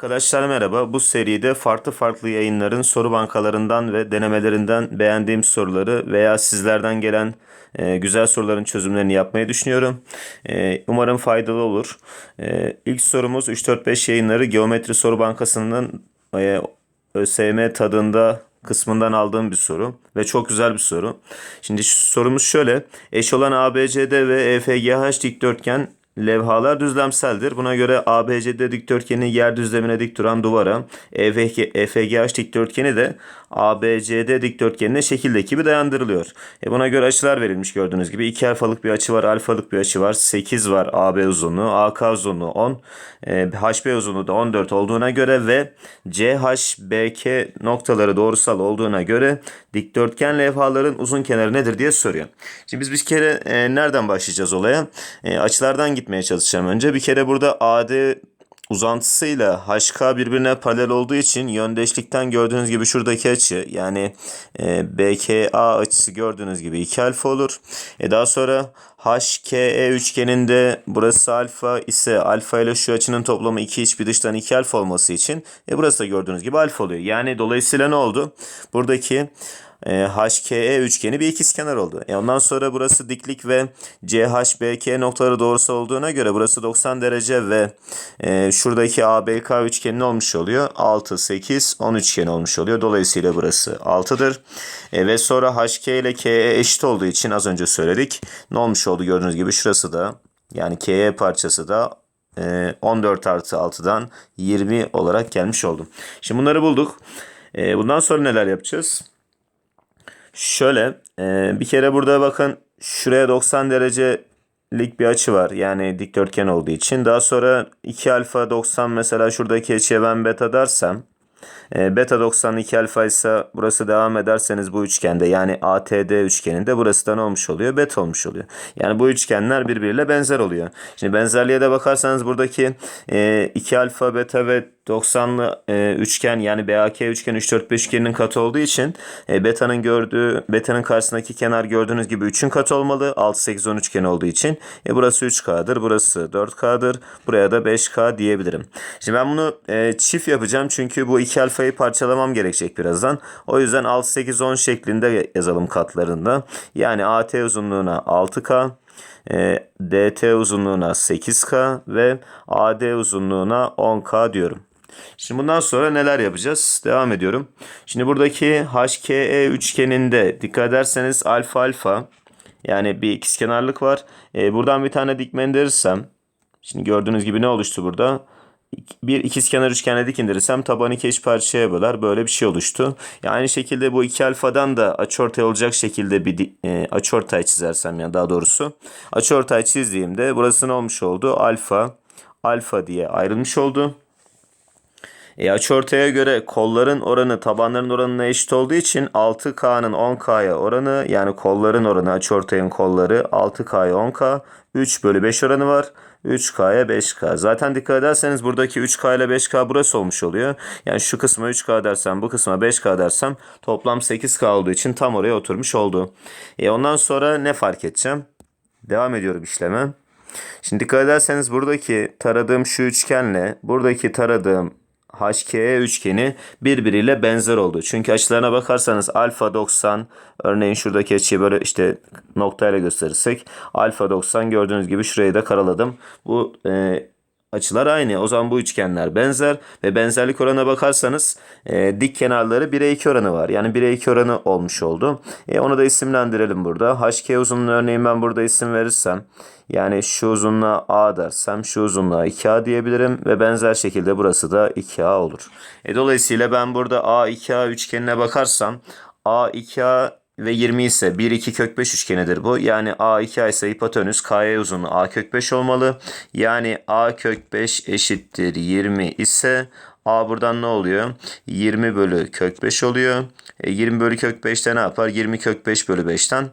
Arkadaşlar merhaba. Bu seride farklı farklı yayınların soru bankalarından ve denemelerinden beğendiğim soruları veya sizlerden gelen e, güzel soruların çözümlerini yapmayı düşünüyorum. E, umarım faydalı olur. E, ilk sorumuz 3-4-5 yayınları Geometri Soru Bankası'nın e, ÖSYM tadında kısmından aldığım bir soru ve çok güzel bir soru. Şimdi sorumuz şöyle. Eş olan ABCD ve EFGH dikdörtgen Levhalar düzlemseldir. Buna göre ABCD dikdörtgeni yer düzlemine dik duran duvara, EFG, EFGH dikdörtgeni de ABCD dikdörtgenine şekildeki gibi dayandırılıyor. E buna göre açılar verilmiş gördüğünüz gibi. 2 alfalık bir açı var, alfalık bir açı var. 8 var AB uzunluğu, AK uzunluğu 10, e, HB uzunluğu da 14 olduğuna göre ve CHBK noktaları doğrusal olduğuna göre dikdörtgen levhaların uzun kenarı nedir diye soruyor. Şimdi biz bir kere e, nereden başlayacağız olaya? E, açılardan gitmeye çalışacağım önce. Bir kere burada AD uzantısıyla HK birbirine paralel olduğu için yöndeşlikten gördüğünüz gibi şuradaki açı yani e, BKA açısı gördüğünüz gibi 2 alfa olur. E daha sonra HKE üçgeninde burası alfa ise alfa ile şu açının toplamı 2 iç bir dıştan 2 alfa olması için e burası da gördüğünüz gibi alfa oluyor. Yani dolayısıyla ne oldu? Buradaki e, HKE üçgeni bir ikizkenar oldu. E ondan sonra burası diklik ve CHBK noktaları doğrusu olduğuna göre burası 90 derece ve e, şuradaki ABK üçgeni olmuş oluyor? 6, 8, 10 üçgen olmuş oluyor. Dolayısıyla burası 6'dır. E, ve sonra HK ile KE eşit olduğu için az önce söyledik. Ne olmuş oldu gördüğünüz gibi şurası da yani KE parçası da 14 artı 6'dan 20 olarak gelmiş oldum. Şimdi bunları bulduk. E, bundan sonra neler yapacağız? Şöyle e, bir kere burada bakın şuraya 90 derecelik bir açı var. Yani dikdörtgen olduğu için. Daha sonra 2 alfa 90 mesela şuradaki açıya ben beta dersem e, beta 92 alfa ise burası devam ederseniz bu üçgende yani ATD üçgeninde burası da ne olmuş oluyor? Beta olmuş oluyor. Yani bu üçgenler birbiriyle benzer oluyor. Şimdi benzerliğe de bakarsanız buradaki e, 2 alfa beta ve 90'lı e, üçgen yani BAK üçgen 3 4 5 üçgeninin katı olduğu için e, beta'nın gördüğü beta'nın karşısındaki kenar gördüğünüz gibi 3'ün katı olmalı. 6 8 10 üçgen olduğu için. E, burası 3K'dır. Burası 4K'dır. Buraya da 5K diyebilirim. Şimdi ben bunu e, çift yapacağım çünkü bu iki alfayı parçalamam gerekecek birazdan. O yüzden 6 8 10 şeklinde yazalım katlarında. Yani AT uzunluğuna 6K e, DT uzunluğuna 8K ve AD uzunluğuna 10K diyorum. Şimdi bundan sonra neler yapacağız? Devam ediyorum. Şimdi buradaki HKE üçgeninde dikkat ederseniz alfa alfa yani bir ikizkenarlık var. E, buradan bir tane dik indirirsem şimdi gördüğünüz gibi ne oluştu burada? bir ikizkenar üçgenle dik indirirsem tabanı iki eş parçaya böler. Böyle bir şey oluştu. Yani aynı şekilde bu iki alfadan da açıortay olacak şekilde bir e, açıortay çizersem yani daha doğrusu. Açıortay çizdiğimde burası ne olmuş oldu? Alfa, alfa diye ayrılmış oldu. E, açıortaya göre kolların oranı tabanların oranına eşit olduğu için 6K'nın 10K'ya oranı yani kolların oranı açıortayın kolları 6K'ya 10K 3 bölü 5 oranı var. 3K'ya 5K. Zaten dikkat ederseniz buradaki 3K ile 5K burası olmuş oluyor. Yani şu kısma 3K dersem bu kısma 5K dersem toplam 8K olduğu için tam oraya oturmuş oldu. E ondan sonra ne fark edeceğim? Devam ediyorum işleme. Şimdi dikkat ederseniz buradaki taradığım şu üçgenle buradaki taradığım HKE üçgeni birbiriyle benzer oldu. Çünkü açılarına bakarsanız alfa 90 örneğin şuradaki açıyı böyle işte noktayla gösterirsek alfa 90 gördüğünüz gibi şurayı da karaladım. Bu e, açılar aynı. O zaman bu üçgenler benzer ve benzerlik oranına bakarsanız e, dik kenarları 1'e 2 oranı var. Yani 1'e 2 oranı olmuş oldu. E, onu da isimlendirelim burada. HK uzunluğu örneğin ben burada isim verirsem yani şu uzunluğa A dersem şu uzunluğa 2A diyebilirim ve benzer şekilde burası da 2A olur. E, dolayısıyla ben burada A 2A üçgenine bakarsam A 2A ve 20 ise 1 2 kök 5 üçgenidir bu. Yani A 2A ise hipotenüs KY uzunluğu A kök 5 olmalı. Yani A kök 5 eşittir 20 ise A buradan ne oluyor? 20 bölü kök 5 oluyor. E, 20 bölü kök 5'te ne yapar? 20 kök 5 bölü 5'ten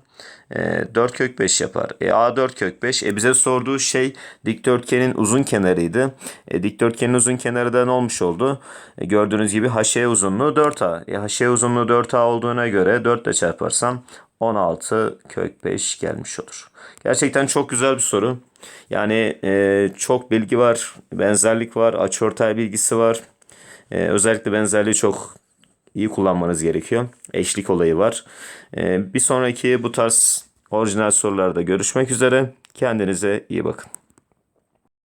e, 4 kök 5 yapar. E, A 4 kök 5. E, bize sorduğu şey dikdörtgenin uzun kenarıydı. E, dikdörtgenin uzun kenarı da ne olmuş oldu? E, gördüğünüz gibi HE uzunluğu 4A. E, HE uzunluğu 4A olduğuna göre 4 ile çarparsam 16 kök 5 gelmiş olur. Gerçekten çok güzel bir soru. Yani e, çok bilgi var, benzerlik var, açıortay bilgisi var. E, özellikle benzerliği çok iyi kullanmanız gerekiyor. Eşlik olayı var. E, bir sonraki bu tarz orijinal sorularda görüşmek üzere. Kendinize iyi bakın.